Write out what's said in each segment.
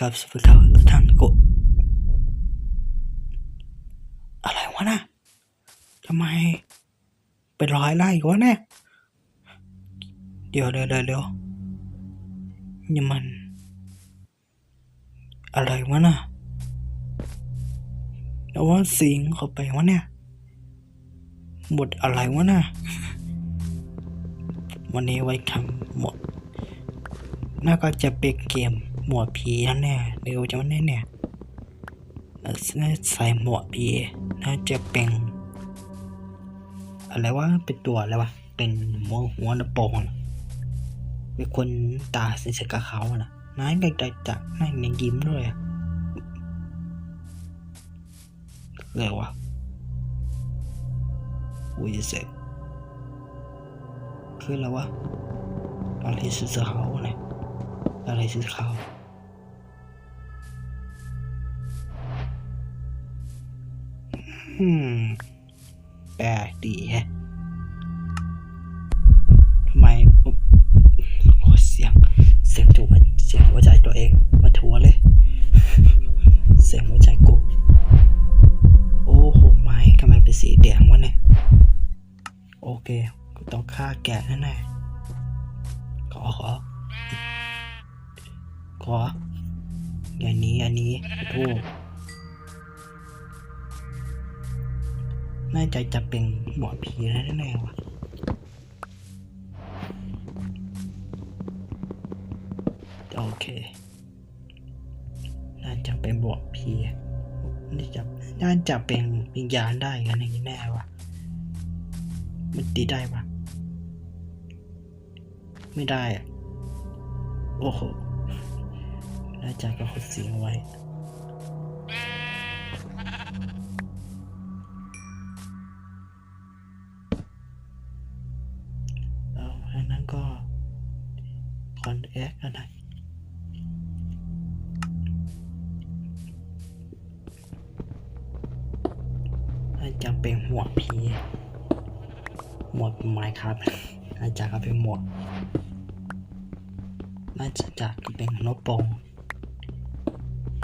กับสวัสดีท่านกูอะไรวะน่ะทำไมเป็นรอยไล่วะเนี่ยเดี๋ยวเดี๋ยวเดี๋ยวเดี๋ยวนี่มัน อะไรวะน่ะแล้วว่าสิงเข้าไปวะเนี่ยหมดอะไรวะน่ะวันนี้ไว้ทำหมดน่าก็จะเป็นเกม หมวดผีนั่นแน่เร็วจังแน่เนี่ยใส่หมวดผีน่าจะเป็นอะไรวะเป็นตัวอะไรวะเป็นหัวหัวนโปงน่ะเป็นคนตาสีสกบขาน่ะนายได้จักนายยังยิ้มด้วยอะอะไรวะอุ้ยเสร็จคืออะไรวะอะไรสีขาวเนี่ยอะไรสีขาว อืมแปลกดีแฮะทำไมอุ๊บโอ้เสียง เสียงจูเสียงหัวใจตัวเอง มาทัวเลย เสียงหัวใจกู โอ้โห ไม้ทำไมเป็นสีแดงวะเนี่ย โอเค กูต้องฆ่าแกะแน่ๆขอขอ ขออย่างนี้ อันนี้ทูก น่าจะจะเป็นหมอผีแน่ๆว่ะโอเค น่าจะเป็นบวกผีน่าจะน่าจะเป็นวิญญาณได้กันอย่างนี้แน่ว่ะมันตีได้ปะไม่ได้อะโอ้โหน่าจะก็คดเสียงไว้ หมวกผีหมวกไม้ครับน่าจะก็เป็นหมวกน่าจะจะก็เป็นนกปง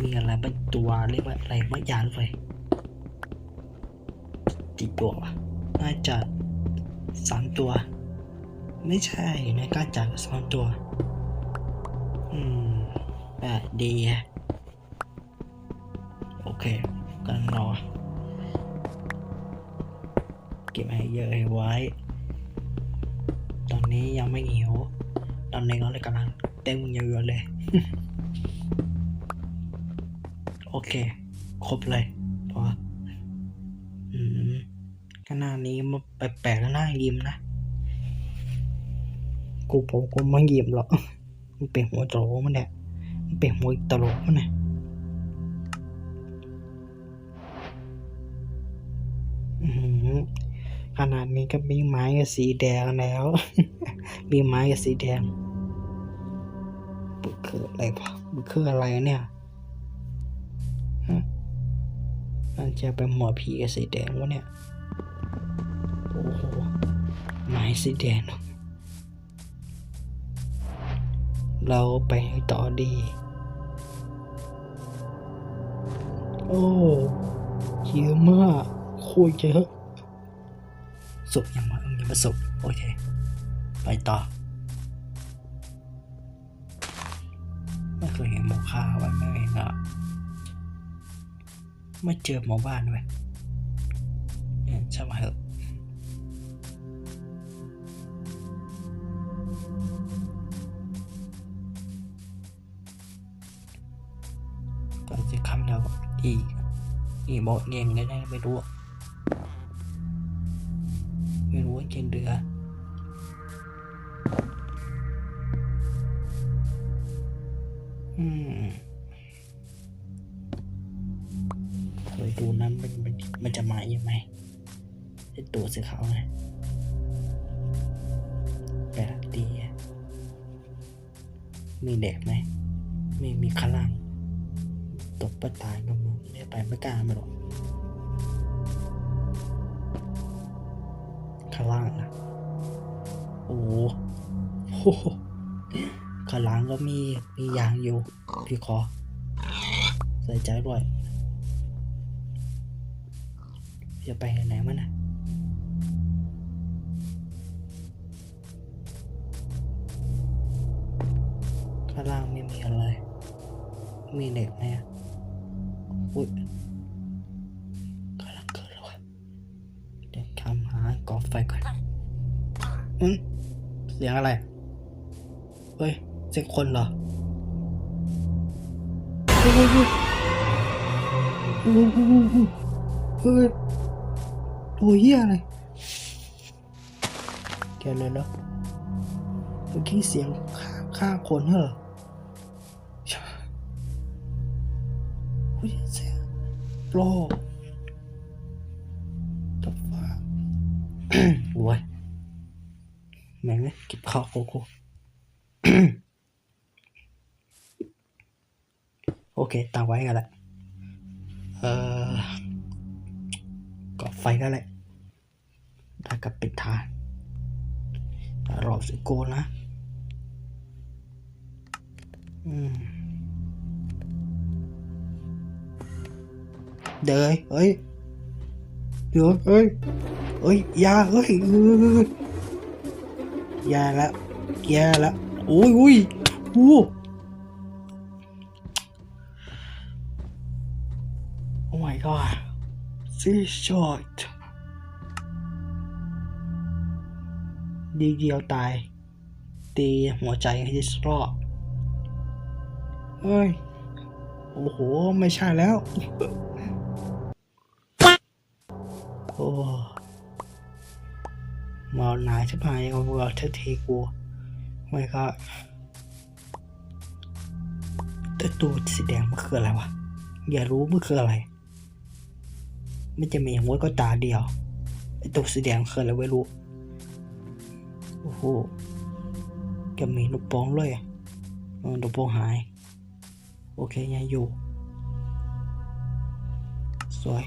มีอะไรบางตัวเรียกว่าอะไรบางอย่างเลยกี่ตัววะน่าจะสามตัว ไม่ใช่นะก็จากสองตัว อืมแบบดีฮะโอเคกำลังรอ เก็บให้เยอะให้ไว้ ตอนนี้ยังไม่หิว ตอนนี้ก็เลยกำลังเต้นเยอะเลย โอเค ครบเลยพออืมขนาดนี้มันแปลกๆแล้วน่ายิ้มนะ กูผมกูไม่ยิ้มหรอกมันเป็นหัวโตมันเนี่ยมันเป็นหัวตลกมันเนี่ย ขนาดนี้ก็มีไม้กับสีแดงแล้ว มีไม้กับสีแดงมันคืออะไรวะมันคืออะไรเนี่ยฮะมันจะเป็นหมอผีกับสีแดงวะเนี่ย โอ้โห ไม้สีแดง เราไปต่อดี โอ้เยอะมากโคตรเยอะ สุกยังมายังมาสุกโอเค ไปต่อไม่เคยเห็นหมูข้าวไว้ไม่เห็นอะไม่เจอหมู่บ้านด้วยเนี่ยใช่ไหมเหรอก็จะคำแล้วอีกอีโมเนียงได้ไม่รู้ อะไม่รู้ว่าเกนเดือยดูนั้นมันมันมันจะมายังไงไอตัวสีขาวไงแปลกดีมีเด็กไหม ไม่มีขลัง ตกประตายกับมึงไม่ไปไม่กล้ามาหรอก ล่างนะโอ้โหข้างล่างก็มีมียางอยู่ พี่ขอ ใส่ใจด้วยจะไปไหนมันนะข้างล่างไม่มีอะไร มีเด็กไหมอะอุ้ย เสียงอะไร เฮ้ย เสียงคนเหรอเฮ้ยเฮ้ยเฮ้ยเฮ้ยตัวเหี้ยอะไรแกเลยแล้วเมื่อกี้เสียงฆ่าฆ่าคนเหรอเฮ้ยเสียงโปร แม่งเลยเก็บข้าวโคโคโอเคตามไว้กันแหละเออก่อไฟก็แหละแล้วก็ปิดทานรอบสิโกนะ อืมเดยเอ้ยเดี๋ยวเอ้ยเอ้ยยาเอ้ยเอ้ย ยาละยาละโอ้ยอุ้ยโอ้ my god this short ดีเดียวตาย ตีหัวใจให้ดิสรอเฮ้ย โอ้โห ไม่ใช่แล้ว โอ้ มาหนายชิบหายเอาเวอร์เททีกูไม่ก็แต่ตัวสีแดงมันคืออะไรวะ อย่ารู้มันคืออะไรมันจะมีหัวก็ตาเดียวไอตัวสีแดงคืออะไรไม่รู้ โอ้โหแกมีลูกป่งเลยเออลูกป่งหาย โอเคยังอยู่ สวย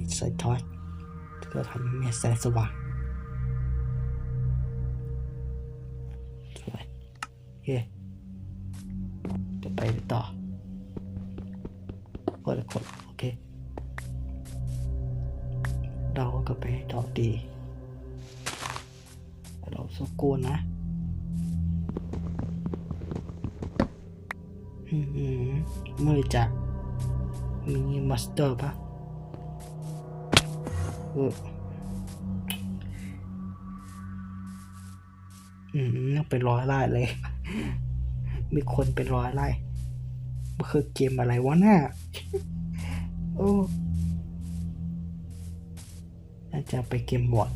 มีสายทอดเพื่อทำให้มีแสงสว่างสวยโอเคจะไปต่อกดกดโอเค เราก็ไปต่อดี เราสกูลนะอืมมือจักมีมาสเตอร์ปะ อืมเป็นร้อยไร่เลย มีคนเป็นร้อยไร่มันคือเกมอะไรวะน่ะโอ้น่าจะไปเกมบอด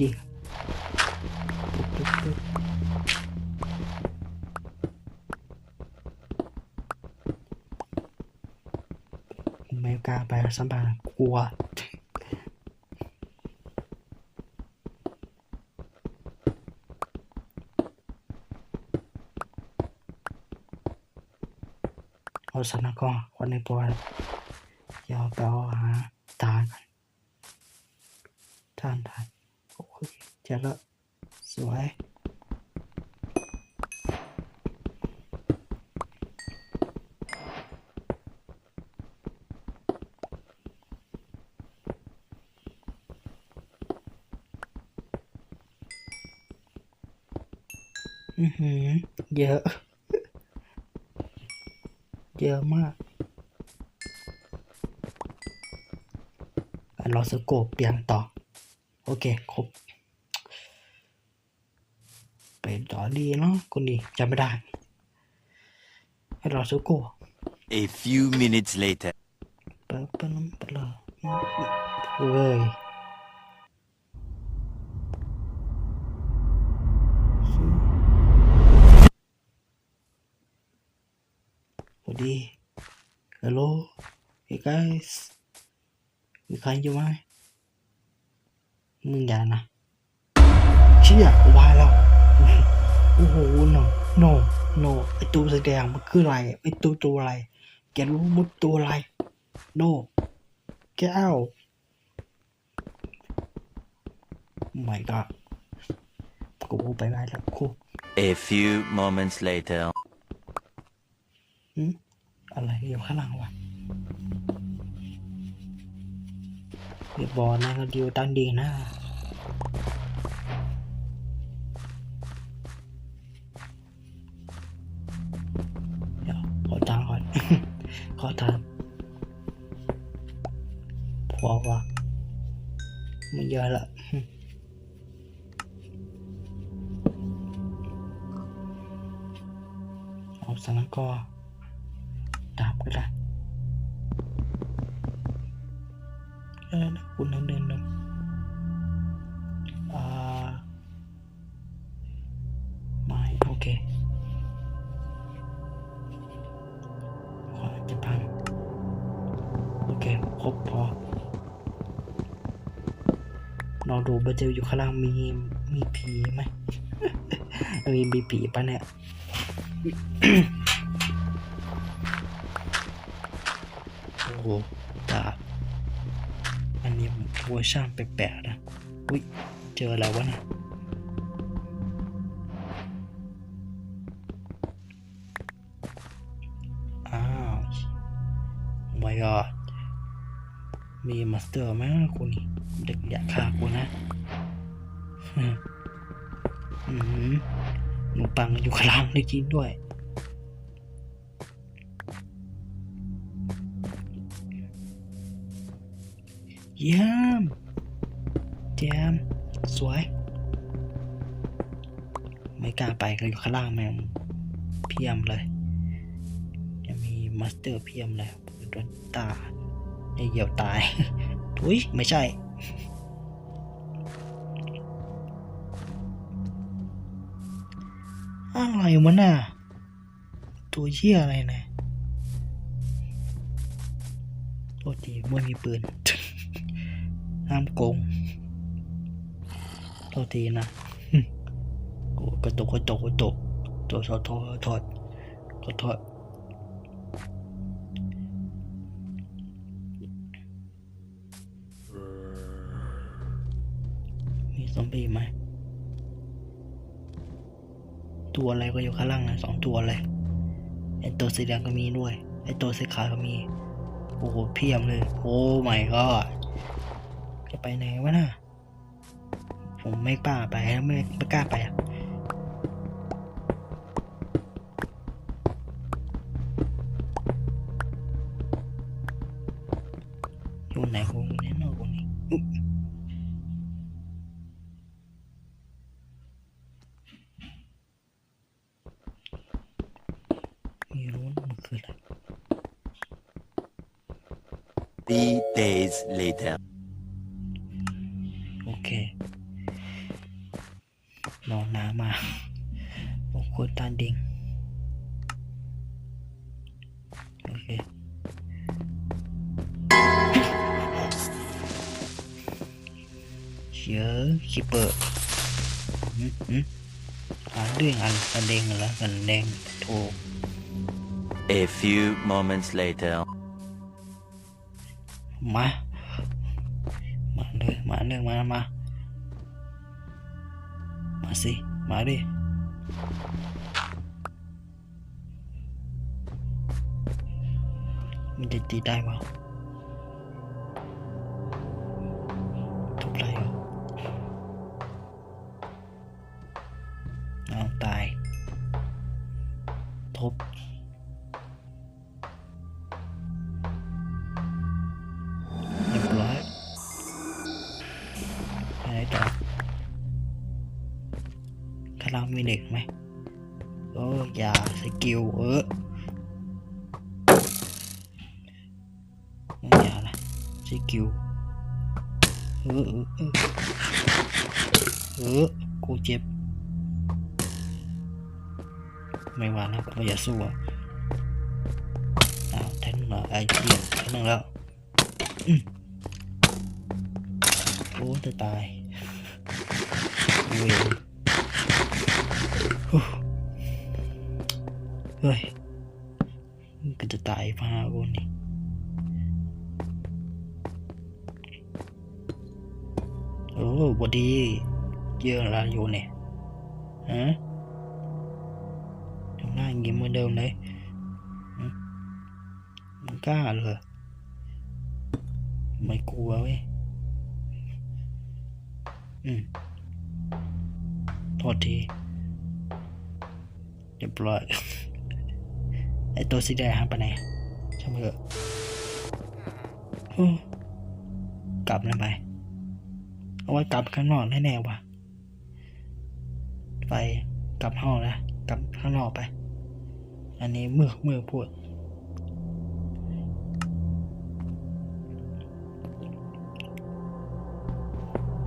ดีไม่กล้าไปสามพากลัวเอาสนก็คนในตัวอย่าไปเอาหาตากันท่านท่าน เคเจแล้ว สวยอือหือเยอะ เยอะมากเราสโกปเปลี่ยนต่อ โอเค ครบ ต่อดีเนาะคนดีจำไม่ได้ให้เราสโกป A few minutes later. ปะปะน้ำปะละเว้ยสวัสดี Hello Hey guys มีใครอยู่ไหมมึงอย่านะเชี่ยวายแล้ว โอ้โห no no no ไอตัวแสดงมันคืออะไรไอตัวตัวอะไร แกรู้มุดตัวอะไร no แก้ว my god กูไปได้แล้วกู A few moments later. หืมอะไรอยู่ข้างหลังวะเรียบบอลนะก็ดิวตั้งดีนะ ขอทานพอวะไม่เยอะละเอาสังก็ดาบก็ได้เออนะคุณเดินเดินลง ลองดูบัเจออยู่ข้างล่างมีมีผีไหมมีมีผีปะเนี่ยโอ้โหดาบอันนี้เวอร์ชันแปลกๆนะอุ้ยเจออะไรวะนี่ยอ้าว my god มีมาสเตอร์ไหมกูนี่เด็กังอยู่ข้างล่างได้จริงด้วย เยี่ยมแจมสวย ไม่กล้าไปก็อยู่ข้างล่างแม่งเพียมเลย จะมีมาสเตอร์เพียมเลยโดนตาไอเหยี่ยวตายทุยไม่ใช่ อะไรมันน่ะตัวเชี่ยอะไรนะโทษทีไม่มีปืนห้ามโกงโทษทีนะโอ้กระตุกกระตุกกระตุกตัวโทษโทษโทษขอโทษมีซอมบี้ไหม ตัวอะไรก็อยู่ข้างล่างนะสองตัวเลยไอตัวสีแดงก็มีด้วยไอตัวสีขาวก็มี โอ้โหเพียบเลย โอ้ไม่ก็จะไปไหนวะน่ะผมไม่กล้าไปไม่ไม่กล้าไปอะ ไม่รู้นะมันคืออะไร Three days later. โอเครอน้ำมาโอ้โหตาดิงโอเคเชื้อคิปเปอร์อืมอืมอ่านเรื่องอันอันเดงเหรออันแดงถูก A few moments later. มา มาเลยมาเลยมา มา มาสิ มาดิ มันจะตีได้เปล่า อย่าละสกิลเออเออเออเออกูเจ็บ ไม่ว่านะกูอย่าสู้อะอ้าวแทงเหรอไอ้เหี้ยแทงแล้วโอ้จะตายเวรฮู้เฮ้ยก็จะตายพากูนี่ บอดีเยอะละอยู่เนี่ยฮะทำหน้าอย่างงี้เหมือนเดิมเลยมมันกล้าเลยไม่กลัวเว้ยอืมโทษทีเรียบร้อยไอตัวสีแดงหายไปไหนช่างมันเถอะฮึกลับแล้วไป เอาไว้กลับข้างนอกแน่ๆว่ะ ไปกลับห้องนะกลับข้างนอกไป อันนี้มือมือพูด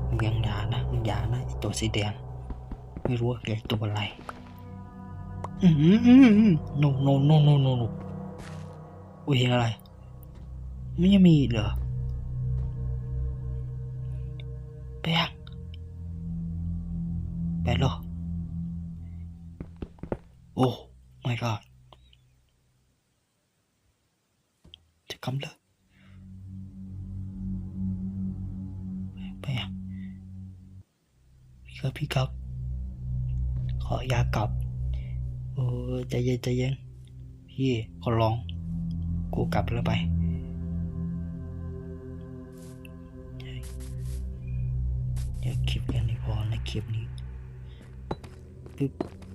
มึงยังอย่านะมึงอย่านะไอตัวสีแดง ไม่รู้ว่าเกิดตัวอะไร อืมอืมอืมอืม no no no no no no อุ้ยอะไร ไมันยังมีเหรอ อยากกลับโอ้ใจเย็นใจเย็น พี่ขอร้อง กูกลับแล้วไป เดี๋ยวคลิปกันนี้พอนะคลิปนี้ ปึ๊บ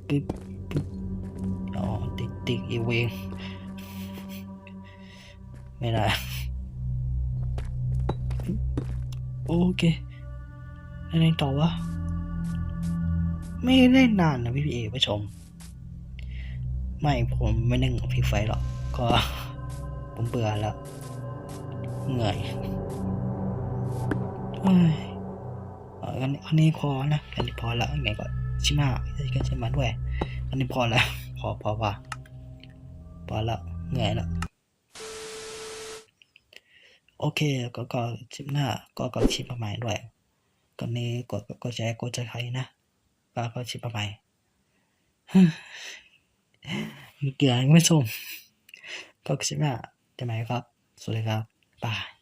ปึ๊บปึ๊บอ๋อติดติดอีเวง ไม่ได้ โอเคอะไรต่อวะ ไม่ได้นานนะพี่พีเอผู้ชม ไม่ผมไม่นั่งกับพี่ไฟหรอก ก็ ผมเบื่อแล้ว เหนื่อยเอ้ยเอาอันนี้อันนี้พอนะอันนี้พอแล้วไงก็ชิมาก็ชิมาด้วย อันนี้พอแล้ว พอพอว่าพอแล้วเหนื่อยแล้วโอเคก็ก็ชิปหน้าก็ก็ชิปมาใหม่ด้วยก่อนนี้กดก็ใช้กดใจใครนะ ก็ก็ชิปไปใหม่เกลือยังไม่ส่งก็ชิปหน้าจะไหมครับ สวัสดีครับบาย